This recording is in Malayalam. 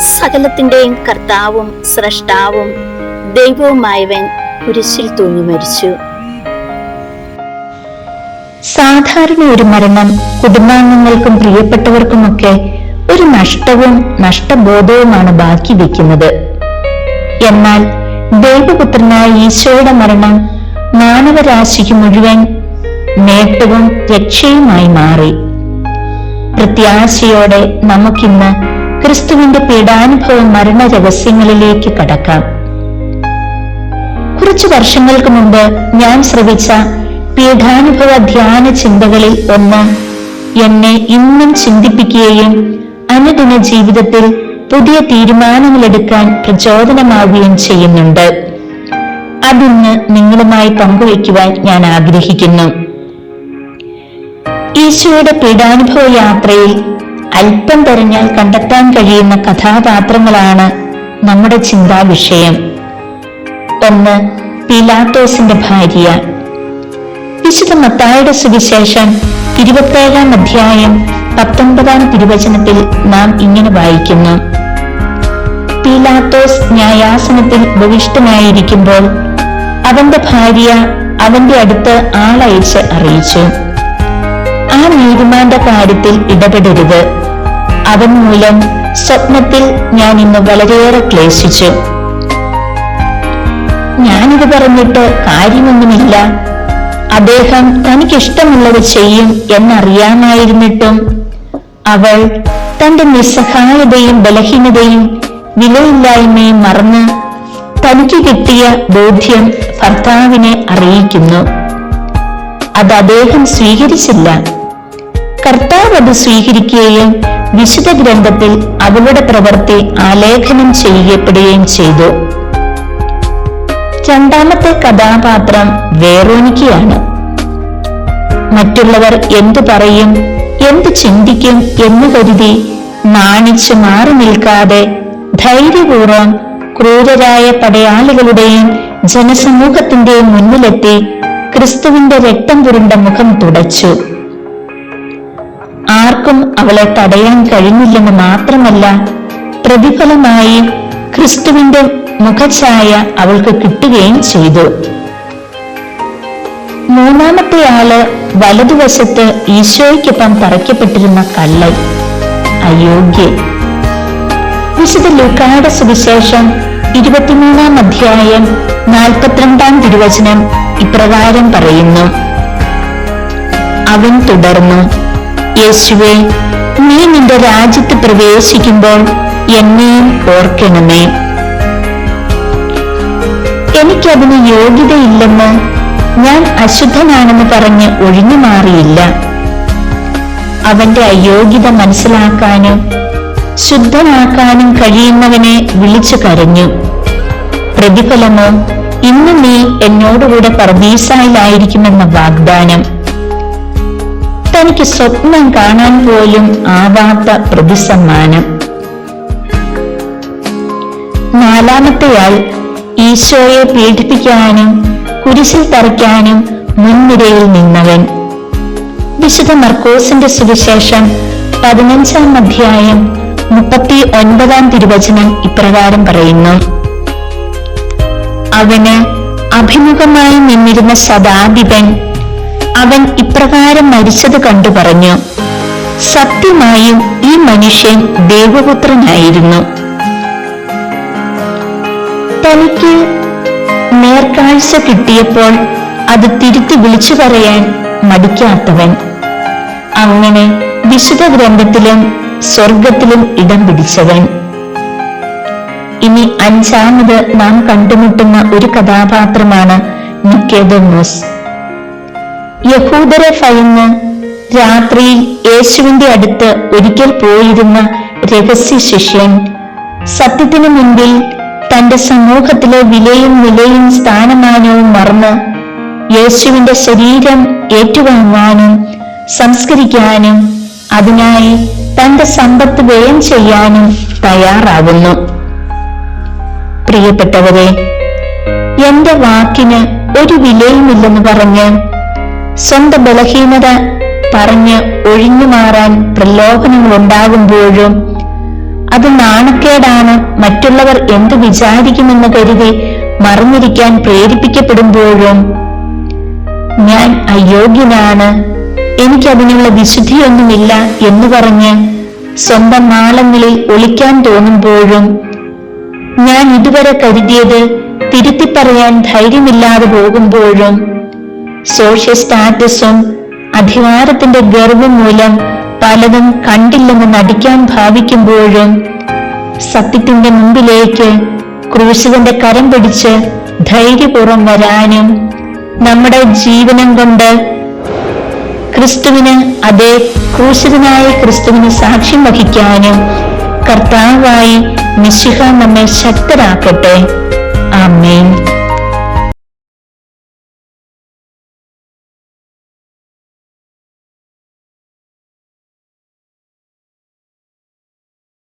സകലത്തിന്റെയും കർത്താവും സ്രഷ്ടാവും ദൈവവുമായവൻ കുരിശിൽ തൂങ്ങി മരിച്ചു. സാധാരണ ഒരു മരണം കുടുംബാംഗങ്ങൾക്കും പ്രിയപ്പെട്ടവർക്കുമൊക്കെ ഒരു നഷ്ടവും നഷ്ടബോധവുമാണ് ബാക്കി വെക്കുന്നത്. എന്നാൽ ദൈവപുത്രനായ ഈശോയുടെ മരണം മാനവരാശിക്ക് മുഴുവൻ നേട്ടവും രക്ഷയുമായി മാറി. പ്രത്യാശയോടെ നമുക്കിന്ന് ക്രിസ്തുവിന്റെ പീഡാനുഭവ മരണ രഹസ്യങ്ങളിലേക്ക് കടക്കാം. കുറച്ചു വർഷങ്ങൾക്ക് മുമ്പ് ഞാൻ ശ്രവിച്ച പീഠാനുഭവ ധ്യാന ചിന്തകളിൽ ഒന്ന് എന്നെ ഇന്നും ചിന്തിപ്പിക്കുകയും അനുദിന ജീവിതത്തിൽ പുതിയ തീരുമാനങ്ങളെടുക്കാൻ പ്രചോദനമാവുകയും ചെയ്യുന്നുണ്ട്. അതിന്ന് നിങ്ങളുമായി പങ്കുവയ്ക്കുവാൻ ഞാൻ ആഗ്രഹിക്കുന്നു. ഈശോയുടെ പീഡാനുഭവ യാത്രയിൽ അല്പം തെരഞ്ഞാൽ കണ്ടെത്താൻ കഴിയുന്ന കഥാപാത്രങ്ങളാണ് നമ്മുടെ ചിന്താ വിഷയം ഒന്ന് പിലാത്തോസിന്റെ ഭാര്യ. വിശുദ്ധ മത്തായുടെ സുവിശേഷം ഇരുപത്തേഴാം അധ്യായം പത്തൊൻപതാം തിരുവചനത്തിൽ നാം ഇങ്ങനെ വായിക്കുന്നു. പീലാത്തോസ് ന്യായാസനത്തിൽ ഉപവിഷ്ടനായിരിക്കുമ്പോൾ അവന്റെ ഭാര്യ അവന്റെ അടുത്ത് ആളയച്ച് അറിയിച്ചു. നീതിമാന്റെ കാര്യത്തിൽ ഇടപെടരുത്. അവൻ മൂലം സ്വപ്നത്തിൽ ഞാൻ ഇന്ന് വളരെയേറെ ക്ലേശിച്ചു. ഞാനിത് പറഞ്ഞിട്ട് കാര്യമൊന്നുമില്ല. അദ്ദേഹം തനിക്കിഷ്ടമുള്ളത് ചെയ്യും എന്നറിയാമായിരുന്നിട്ടും അവൾ തന്റെ നിസ്സഹായതയും ബലഹീനതയും വിലയില്ലായ്മയും മറന്ന് തനിക്ക് കിട്ടിയ ബോധ്യം ഭർത്താവിനെ അറിയിക്കുന്നു. അത് അദ്ദേഹം സ്വീകരിച്ചില്ല. കർത്താവ് അത് സ്വീകരിക്കുകയും വിശുദ്ധ ഗ്രന്ഥത്തിൽ അവളുടെ പ്രവൃത്തി ആലേഖനം ചെയ്യപ്പെടുകയും ചെയ്തു. രണ്ടാമത്തെ കഥാപാത്രം വേറോനിക്കയാണ്. മറ്റുള്ളവർ എന്തു പറയും എന്തു ചിന്തിക്കും എന്ന് കരുതി നാണിച്ചു മാറി നിൽക്കാതെ ധൈര്യപൂർവം ക്രൂരരായ പടയാളികളുടെയും ജനസമൂഹത്തിന്റെയും മുന്നിലെത്തി ക്രിസ്തുവിന്റെ രക്തം പുരണ്ട മുഖം തുടച്ചു. ആർക്കും അവളെ തടയാൻ കഴിഞ്ഞില്ലെന്ന് മാത്രമല്ല പ്രതിഫലമായി ക്രിസ്തുവിന്റെ മുഖഛായ അവൾക്ക് കിട്ടുകയും ചെയ്തു. മൂന്നാമത്തെ ആൾ വലതുവശത്ത് ഈശോയ്ക്കൊപ്പം തറയ്ക്കപ്പെട്ടിരുന്ന കള്ളൻ അയോഗ്യ വിശുദ്ധ ലൂക്കായുടെ സുവിശേഷം ഇരുപത്തിമൂന്നാം അധ്യായം നാൽപ്പത്തിരണ്ടാം തിരുവചനം ഇപ്രകാരം പറയുന്നു. അവൻ തുടർന്നു യേശുവെ നീ നിന്റെ രാജ്യത്ത് പ്രവേശിക്കുമ്പോൾ എന്നെയും ഓർക്കണമേ. എനിക്കതിന് യോഗ്യതയില്ലെന്ന് ഞാൻ അശുദ്ധനാണെന്ന് പറഞ്ഞ് ഒഴിഞ്ഞു മാറിയില്ല. അവന്റെ അയോഗ്യത മനസ്സിലാക്കാനും ശുദ്ധനാക്കാനും കഴിയുന്നവനെ വിളിച്ചു കരഞ്ഞു. പ്രതിഫലമോ ഇന്ന് നീ എന്നോടുകൂടെ പർദീസായിലായിരിക്കുമെന്ന വാഗ്ദാനം. തനിക്ക് സ്വപ്നം കാണാൻ പോലും ആവാത്ത പ്രതിസമ്മാനം. നാലാമത്തെയാൾ ഈശോയെ പീഡിപ്പിക്കാനും കുരിശിൽ തറയ്ക്കാനും മുൻനിരയിൽ നിന്നവൻ. വിശുദ്ധ മർക്കോസിന്റെ സുവിശേഷം പതിനഞ്ചാം അധ്യായം മുപ്പത്തി ഒൻപതാം തിരുവചനം ഇപ്രകാരം പറയുന്നു. അവന് അഭിമുഖമായി നിന്നിരുന്ന ശതാധിപൻ അവൻ ഇപ്രകാരം മരിച്ചത് കണ്ടു പറഞ്ഞു. സത്യമായും ഈ മനുഷ്യൻ ദേവപുത്രനായിരുന്നു. തനിക്ക് നേർക്കാഴ്ച കിട്ടിയപ്പോൾ അത് തിരുത്തി വിളിച്ചു പറയാൻ മടിക്കാത്തവൻ. അങ്ങനെ വിശുദ്ധ ഗ്രന്ഥത്തിലും സ്വർഗത്തിലും ഇടം പിടിച്ചവൻ. ഇനി അഞ്ചാമത് നാം കണ്ടുമുട്ടുന്ന ഒരു കഥാപാത്രമാണ് നിക്കേതോമോസ് യഹൂദരെ ഭയന്ന് രാത്രിയിൽ യേശുവിന്റെ അടുത്ത് ഒരിക്കൽ പോയിരുന്ന രഹസ്യ ശിഷ്യൻ സത്യത്തിനു മുൻപിൽ തന്റെ സമൂഹത്തിലെ വിലയും നിലയും സ്ഥാനമാനവും മറന്ന് യേശുവിന്റെ ശരീരം ഏറ്റുവാങ്ങാനും സംസ്കരിക്കാനും അതിനായി തന്റെ സമ്പത്ത് വ്യയം ചെയ്യാനും തയ്യാറാകുന്നു പ്രിയപ്പെട്ടവരെ എന്റെ വാക്കിന് ഒരു വിലയുമില്ലെന്ന് പറഞ്ഞ് സ്വന്തം ബലഹീനത പറഞ്ഞ് ഒഴിഞ്ഞു മാറാൻ പ്രലോഭനങ്ങൾ ഉണ്ടാകുമ്പോഴും അത് നാണക്കേടാണ് മറ്റുള്ളവർ എന്ത് വിചാരിക്കുമെന്ന് കരുതി മറന്നിരിക്കാൻ പ്രേരിപ്പിക്കപ്പെടുമ്പോഴും ഞാൻ അയോഗ്യനാണ് എനിക്കതിനുള്ള വിശുദ്ധിയൊന്നുമില്ല എന്ന് പറഞ്ഞ് സ്വന്തം നാളങ്ങളിൽ ഒളിക്കാൻ തോന്നുമ്പോഴും ഞാൻ ഇതുവരെ കരുതിയത് തിരുത്തി പറയാൻ ധൈര്യമില്ലാതെ പോകുമ്പോഴും സോഷ്യൽ സ്റ്റാറ്റസും അധികാരത്തിന്റെ ഗർവം മൂലം പലതും കണ്ടില്ലെന്ന് നടിക്കാൻ ഭാവിക്കുമ്പോഴും സത്യത്തിന്റെ മുമ്പിലേക്ക് ക്രൂശിതന്റെ കരം പിടിച്ച് ധൈര്യപൂർവം വരാനും നമ്മുടെ ജീവനം കൊണ്ട് ക്രിസ്തുവിന് അതേ ക്രൂശിതനായ ക്രിസ്തുവിന് സാക്ഷ്യം വഹിക്കാനും കർത്താവായി മിശിഹ നമ്മെ ശക്തരാക്കട്ടെ.